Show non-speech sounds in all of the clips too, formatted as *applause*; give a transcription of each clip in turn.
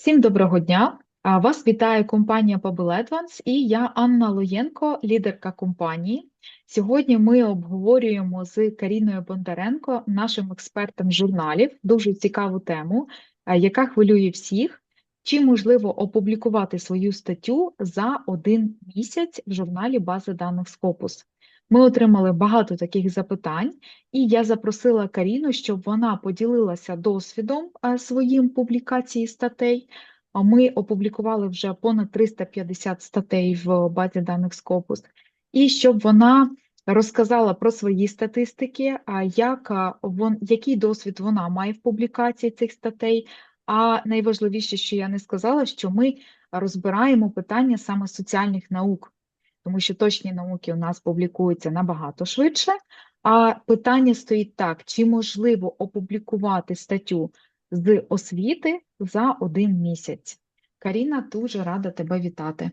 Всім доброго дня! Вас вітає компанія Pebble Advance і я Анна Лоєнко, лідерка компанії. Сьогодні ми обговорюємо з Каріною Бондаренко, нашим експертом журналів, дуже цікаву тему, яка хвилює всіх. Чи можливо опублікувати свою статтю за один місяць в журналі бази даних Scopus? Ми отримали багато таких запитань, і я запросила Каріну, щоб вона поділилася досвідом своїм публікації статей. Ми опублікували вже понад 350 статей в базі даних Scopus, і щоб вона розказала про свої статистики, як який досвід вона має в публікації цих статей. А найважливіше, що я не сказала, що ми розбираємо питання саме соціальних наук тому що точні науки у нас публікуються набагато швидше. А питання стоїть так: чи можливо опублікувати статтю з освіти за один місяць? Каріна, дуже рада тебе вітати.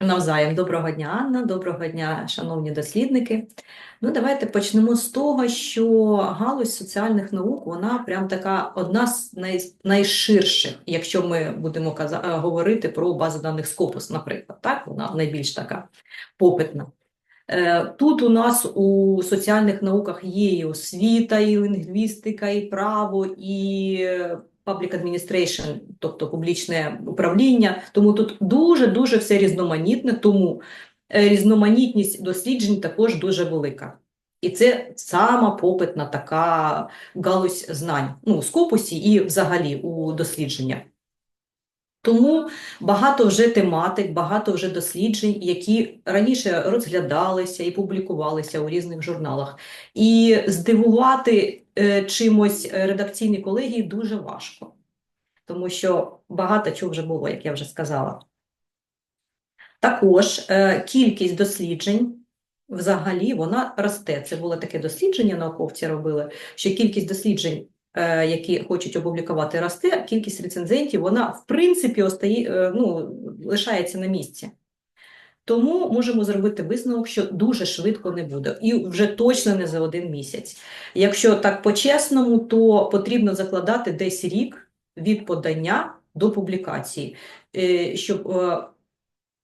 Навзаєм, доброго дня, Анна, доброго дня, шановні дослідники. Ну, давайте почнемо з того, що галузь соціальних наук, вона прям така одна з най, найширших, якщо ми будемо каза, е, говорити про базу даних Scopus, наприклад, так, вона найбільш така попитна. Е, Тут у нас у соціальних науках є і освіта, і лінгвістика, і право, і public administration, тобто публічне управління. Тому тут дуже-дуже все різноманітне, тому е, різноманітність досліджень також дуже велика. І це сама попитна така галузь знань ну, у скопусі і взагалі у дослідженнях. Тому багато вже тематик, багато вже досліджень, які раніше розглядалися і публікувалися у різних журналах. І здивувати чимось редакційні колегії дуже важко, тому що багато чого вже було, як я вже сказала. Також е, кількість досліджень взагалі вона росте. Це було таке дослідження, науковці робили, що кількість досліджень Е, які хочуть опублікувати, росте, кількість рецензентів, вона в принципі остає, е, ну, лишається на місці. Тому можемо зробити висновок, що дуже швидко не буде, і вже точно не за один місяць. Якщо так по-чесному, то потрібно закладати десь рік від подання до публікації, е, щоб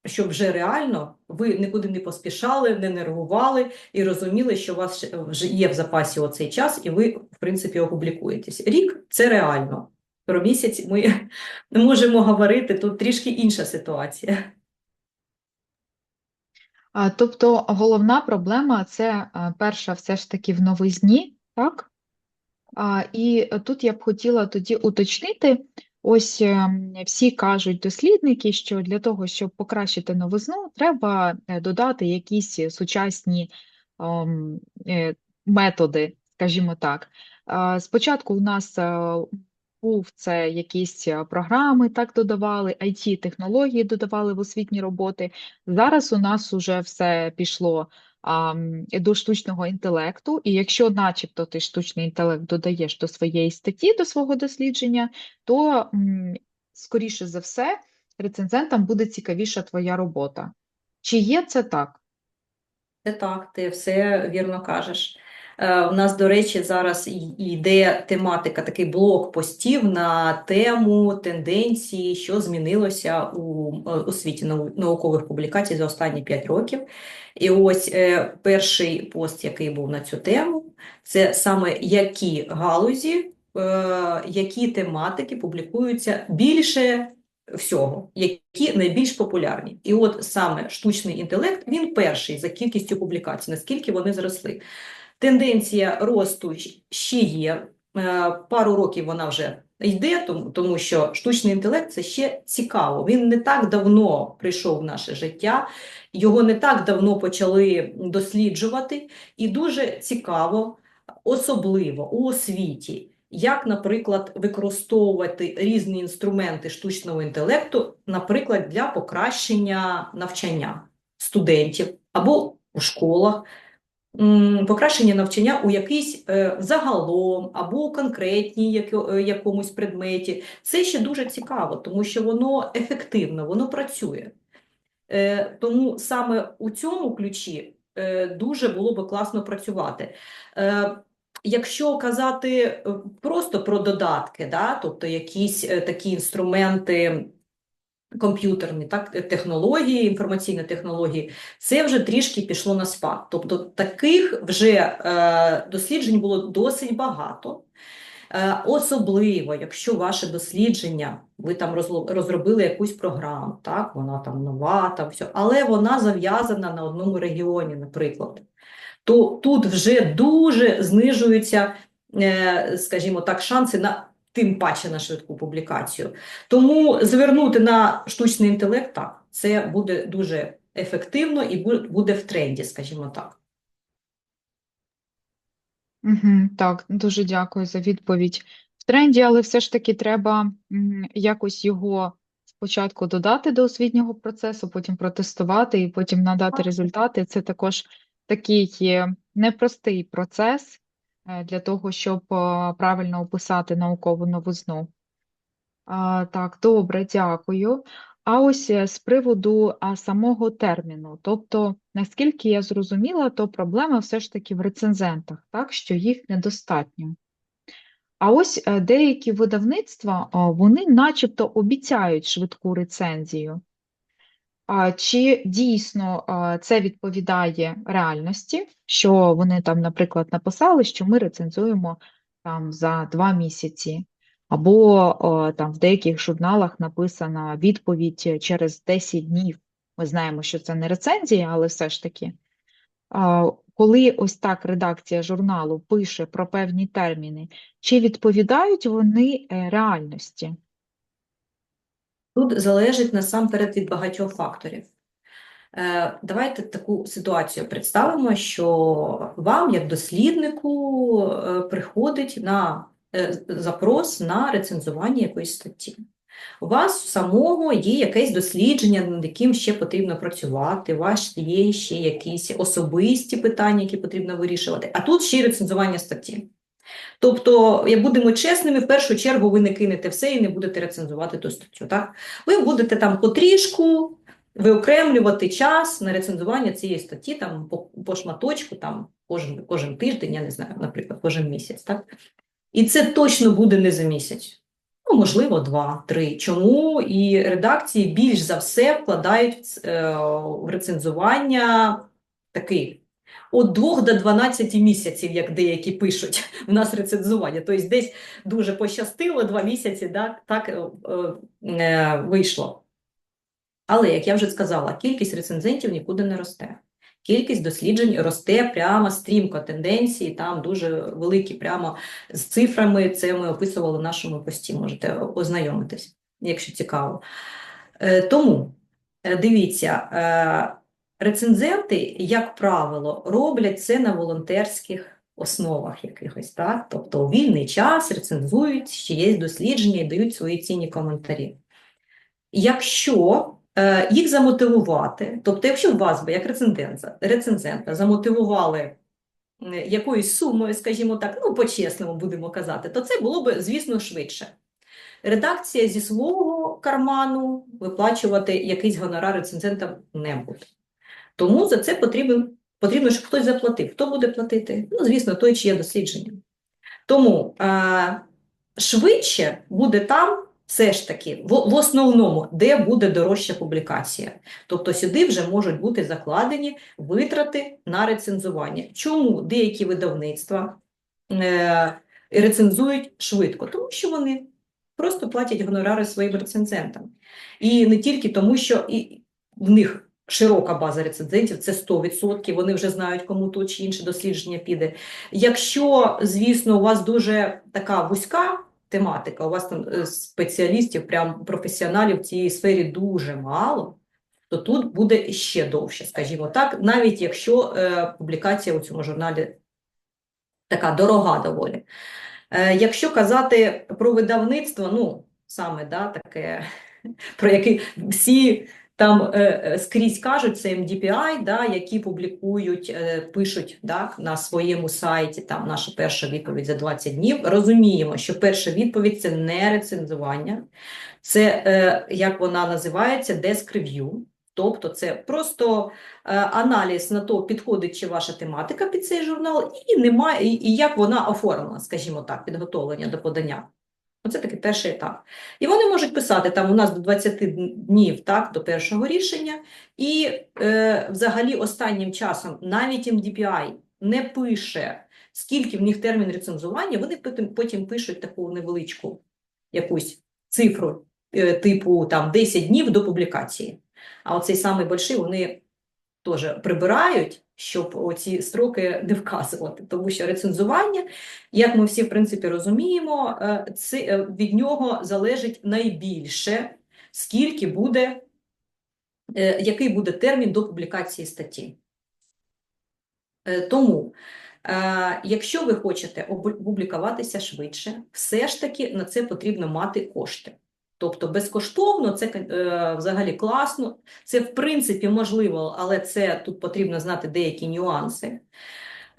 щоб вже реально ви нікуди не поспішали, не нервували і розуміли, що у вас вже є в запасі оцей час, і ви, в принципі, опублікуєтесь. Рік це реально. Про місяць ми не *laughs* можемо говорити, тут трішки інша ситуація. Тобто головна проблема це перша все ж таки в новизні, так? І тут я б хотіла тоді уточнити, Ось ем, всі кажуть дослідники, що для того, щоб покращити новизну, треба е, додати якісь сучасні ем, е, методи, скажімо так. Спочатку у нас е, був це якісь програми, так додавали, it технології додавали в освітні роботи. Зараз у нас вже все пішло до штучного інтелекту, і якщо, начебто, ти штучний інтелект додаєш до своєї статті, до свого дослідження, то, скоріше за все, рецензентам буде цікавіша твоя робота. Чи є це так? Це так, ти все вірно кажеш. Е, у нас, до речі, зараз йде тематика, такий блок постів на тему тенденції, що змінилося у, е, у світі наукових публікацій за останні 5 років. І ось е, перший пост, який був на цю тему, це саме які галузі, які тематики публікуються більше всього, які найбільш популярні. І от саме штучний інтелект, він перший за кількістю публікацій, наскільки вони зросли. Тенденція росту ще є. Е, пару років вона вже йде, тому, тому що штучний інтелект це ще цікаво. Він не так давно прийшов в наше життя, його не так давно почали досліджувати, і дуже цікаво, особливо у освіті, як, наприклад, використовувати різні інструменти штучного інтелекту, наприклад, для покращення навчання студентів або у школах покращення навчання у якийсь е, загалом або конкретній е, якомусь предметі. Це ще дуже цікаво, тому що воно ефективно, воно працює. Е, тому саме у цьому ключі дуже було би класно працювати. якщо казати просто про додатки, да, тобто якісь такі інструменти комп'ютерні, так, технології, інформаційні технології, це вже трішки пішло на спад. Тобто таких вже е, досліджень було досить багато. Е, Особливо, якщо ваше дослідження, ви там розробили якусь програму, так, вона там нова, там все, але вона зав'язана на одному регіоні, наприклад, то тут вже дуже знижуються, е, скажімо так, шанси на тим паче на швидку публікацію. Тому звернути на штучний інтелект, так, це буде дуже ефективно і буде в тренді, скажімо так. Угу, так, дуже дякую за відповідь. В тренді, але все ж таки треба якось його спочатку додати до освітнього процесу, потім протестувати і потім надати результати. Це також такий е, непростий процес для того, щоб е, правильно описати наукову новизну. Так, добре, дякую. А ось е, з приводу самого терміну, тобто, наскільки я зрозуміла, то проблема все ж таки в рецензентах, так, що їх недостатньо. А ось е, деякі видавництва, вони начебто обіцяють швидку рецензію. Чи дійсно це відповідає реальності, що вони там, наприклад, написали, що ми рецензуємо там за два місяці, або там в деяких журналах написана відповідь через 10 днів. Ми знаємо, що це не рецензія, але все ж таки. Коли ось так редакція журналу пише про певні терміни, чи відповідають вони е, реальності? Тут залежить насамперед від багатьох факторів. Е, Давайте таку ситуацію представимо, що вам, як досліднику, е, приходить на е, запрос на рецензування якоїсь статті. У вас самого є якесь дослідження, над яким ще потрібно працювати, у вас є ще якісь особисті питання, які потрібно вирішувати, а тут ще й рецензування статті. Тобто, як будемо чесними, в першу чергу ви не кинете все і не будете рецензувати ту статтю. Так? Ви будете там потрішку виокремлювати час на рецензування цієї статті там, по, по шматочку, там, кожен, кожен тиждень, я не знаю, наприклад, кожен місяць. Так? І це точно буде не за місяць. Ну, можливо, два-три. Чому і редакції більш за все вкладають е, в рецензування такий від 2 до 12 місяців, як деякі пишуть в нас рецензування. Тобто десь дуже пощастило, два місяці да, так е, е, вийшло. Але, як я вже сказала, кількість рецензентів нікуди не росте. Кількість досліджень росте прямо стрімко, тенденції там дуже великі, прямо з цифрами. Це ми описували в нашому пості, можете ознайомитись, якщо цікаво. Е, Тому е, дивіться, е, рецензенти, як правило, роблять це на волонтерських основах якихось, так? Тобто у вільний час рецензують, ще є дослідження і дають свої цінні коментарі. Якщо е, їх замотивувати, тобто, якщо вас би як рецензента, рецензента замотивували якоюсь сумою, скажімо так, ну, по-чесному будемо казати, то це було б, звісно, швидше. Редакція зі свого карману виплачувати якийсь гонорар рецензентам не буде. Тому за це потрібен, потрібно, щоб хтось заплатив. Хто буде платити? Ну, звісно, той, чиє дослідження. Тому е, швидше буде там, все ж таки, в, в основному, де буде дорожча публікація. Тобто сюди вже можуть бути закладені витрати на рецензування. Чому деякі видавництва е, рецензують швидко? Тому що вони просто платять гонорари своїм рецензентам. І не тільки тому, що і в них широка база рецензентів, це 100%, вони вже знають, кому то чи інше дослідження піде. Якщо, звісно, у вас дуже така вузька тематика, у вас там е, спеціалістів, прям професіоналів в цій сфері дуже мало, то тут буде ще довше, скажімо так, навіть якщо е, публікація у цьому журналі така дорога доволі. Е, якщо казати про видавництво, ну, саме да, таке, *laughs* про яке всі там е, е, скрізь кажуть, це MDPI, да, які публікують, е, пишуть да, на своєму сайті, там наша перша відповідь за 20 днів. Розуміємо, що перша відповідь це не рецензування, це, е, як вона називається, review. Тобто це просто е, аналіз на то, підходить чи ваша тематика під цей журнал, і немає, і, і як вона оформлена, скажімо так, підготовлення до подання. Оце такий перший етап. І вони можуть писати там у нас до 20 днів так, до першого рішення, і е, взагалі останнім часом навіть MDPI не пише, скільки в них термін рецензування, вони потім, потім пишуть таку невеличку якусь цифру, е, типу там 10 днів до публікації. А оцей самий больший вони теж прибирають, щоб оці строки не вказувати, тому що рецензування, як ми всі в принципі розуміємо, це е, від нього залежить найбільше, скільки буде, е, який буде термін до публікації статті. Е, Тому, якщо ви хочете опублікуватися швидше, все ж таки на це потрібно мати кошти. Тобто безкоштовно, це е, взагалі класно, це в принципі можливо, але це тут потрібно знати деякі нюанси.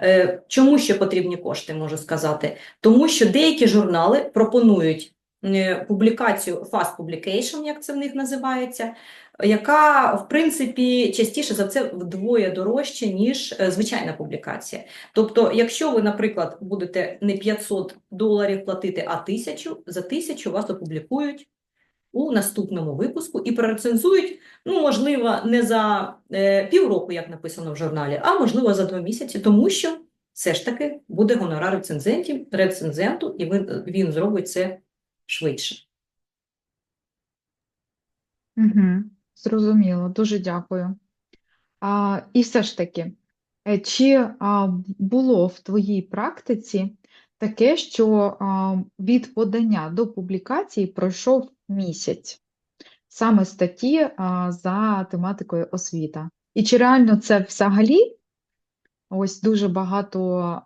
Е, чому ще потрібні кошти, можу сказати? Тому що деякі журнали пропонують е, публікацію fast publication, як це в них називається, яка, в принципі, частіше за це вдвоє дорожче, ніж звичайна публікація. Тобто, якщо ви, наприклад, будете не 500 доларів платити, а 1000, за 1000 вас опублікують у наступному випуску і прорецензують, ну, можливо, не за е, півроку, як написано в журналі, а можливо за два місяці, тому що все ж таки буде гонорар рецензентів, рецензенту, і він, він зробить це швидше. Угу. Зрозуміло, дуже дякую. А, і все ж таки, е, чи а, було в твоїй практиці таке, що а, від подання до публікації пройшов місяць саме статті за тематикою освіта? І чи реально це взагалі? Ось дуже багато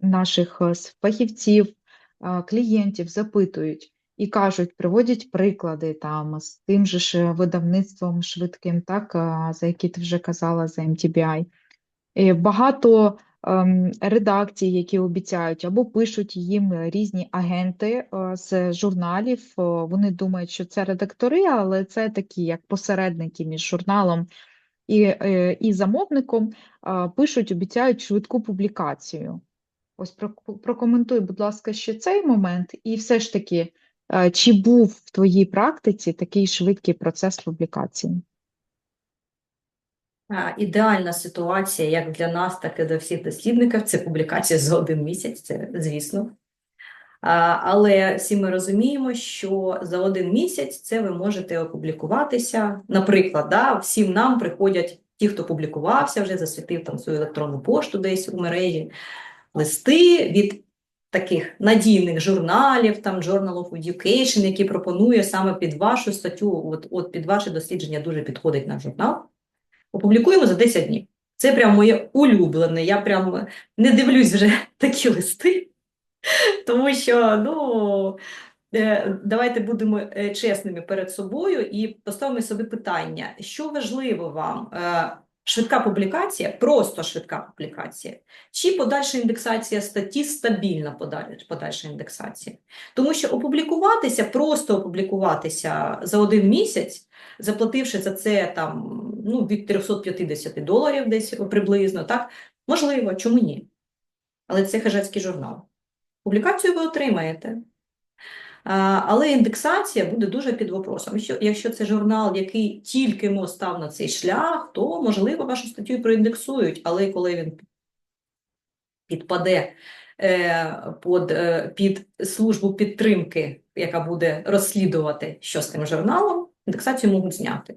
наших е, фахівців, клієнтів запитують і кажуть, приводять приклади там з тим же ж видавництвом швидким, так, за які ти вже казала, за MTBI. І багато ем, редакцій, які обіцяють, або пишуть їм різні агенти е, з журналів. Е, Вони думають, що це редактори, але це такі як посередники між журналом і, е, і замовником. Пишуть, обіцяють швидку публікацію. Ось прок- прокоментуй, будь ласка, ще цей момент, і все ж таки, чи був в твоїй практиці такий швидкий процес публікації? Ідеальна ситуація як для нас, так і для всіх дослідників це публікація за один місяць, це звісно. Але всі ми розуміємо, що за один місяць це ви можете опублікуватися. Наприклад, да, всім нам приходять ті, хто публікувався, вже засвітив там свою електронну пошту десь у мережі, листи від таких надійних журналів, там Journal of Education, який пропонує саме під вашу статтю, от, от під ваше дослідження дуже підходить наш журнал. Опублікуємо за 10 днів. Це прям моє улюблене. Я прям не дивлюсь вже *laughs* такі листи, тому що ну, е, давайте будемо е, чесними перед собою і поставимо собі питання, що важливо вам? Швидка публікація, просто швидка публікація, чи подальша індексація статті, стабільна подаль- подальша індексація. Тому що опублікуватися, просто опублікуватися за один місяць, заплативши за це там, ну, від 350 доларів десь приблизно, так, можливо, чому ні? Але це хижацький журнал. Публікацію ви отримаєте. Але індексація буде дуже під вопросом. Якщо, це журнал, який тільки мо став на цей шлях, то, можливо, вашу статтю проіндексують, але коли він підпаде е, под, е, під службу підтримки, яка буде розслідувати, що з тим журналом, індексацію можуть зняти.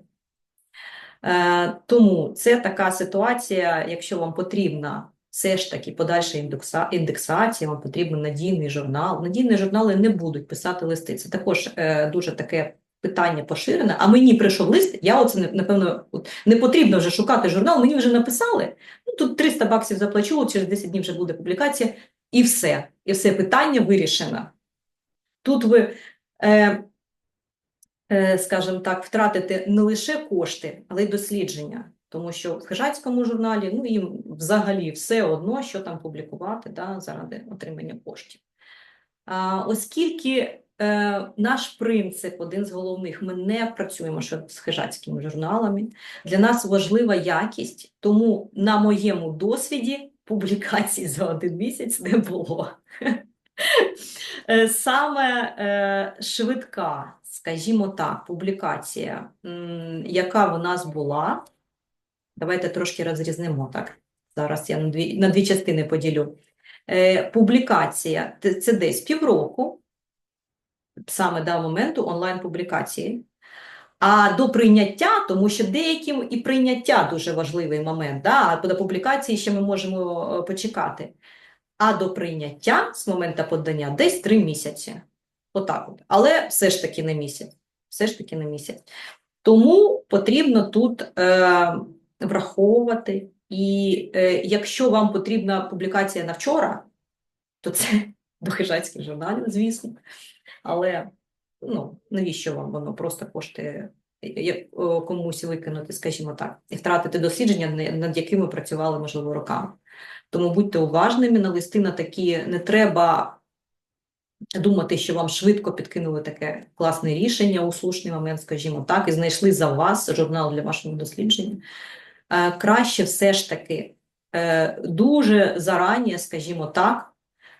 Е, Тому це така ситуація, якщо вам потрібна все ж таки подальша індекса, індексація, вам потрібен надійний журнал. Надійні журнали не будуть писати листи. Це також е, дуже таке питання поширене. А мені прийшов лист, я оце напевно от, не потрібно вже шукати журнал, мені вже написали. Ну тут 300 баксів заплачу, через 10 днів вже буде публікація, і все. І все питання вирішено. Тут ви. Е, е, скажімо так, втратити не лише кошти, але й дослідження. Тому що в хижацькому журналі ну, їм взагалі все одно, що там публікувати да, заради отримання коштів. А, оскільки е, наш принцип, один з головних, ми не працюємо з хижацькими журналами. Для нас важлива якість, тому на моєму досвіді публікацій за один місяць не було. Е, Саме е, швидка, скажімо так, публікація, яка в нас була, давайте трошки розрізнимо так. Зараз я на дві, на дві частини поділю. Е, публікація це десь півроку, саме до моменту онлайн-публікації. А до прийняття, тому що деяким і прийняття дуже важливий момент, да? а до публікації ще ми можемо е, почекати. А до прийняття з моменту подання десь три місяці. Отак от. Але все ж таки не місяць. Все ж таки не місяць. Тому потрібно тут е, враховувати. І е, якщо вам потрібна публікація на вчора, то це до хижацьких журналів, звісно. Але ну, навіщо вам воно просто коштує комусь викинути, скажімо так, і втратити дослідження, над якими працювали, можливо, роками. Тому будьте уважними на листи на такі, не треба думати, що вам швидко підкинули таке класне рішення у слушний момент, скажімо так, і знайшли за вас журнал для вашого дослідження. Е, Краще все ж таки е, дуже зарані, скажімо так,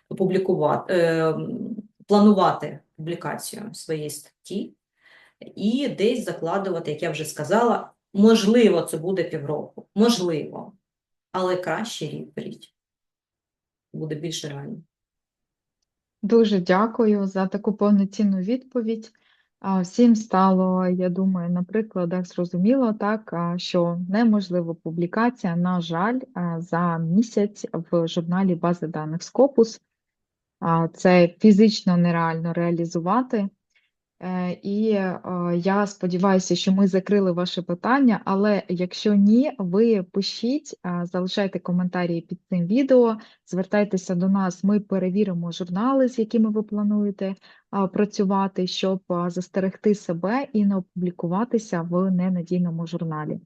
публікувати, е, планувати публікацію своєї статті і десь закладувати, як я вже сказала, можливо, це буде півроку, можливо, але краще рік беріть. Буде більш реально. Дуже дякую за таку повноцінну відповідь. Всім стало, я думаю, на прикладах зрозуміло так, що неможлива публікація, на жаль, за місяць в журналі бази даних Scopus. Це фізично нереально реалізувати. Е, І е, я сподіваюся, що ми закрили ваше питання, але якщо ні, ви пишіть, залишайте коментарі під цим відео, звертайтеся до нас, ми перевіримо журнали, з якими ви плануєте працювати, щоб застерегти себе і не опублікуватися в ненадійному журналі.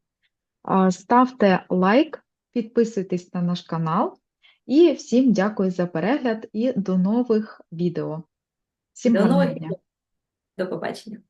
Ставте лайк, підписуйтесь на наш канал і всім дякую за перегляд і до нових відео. Всім До нових відео. До побачення.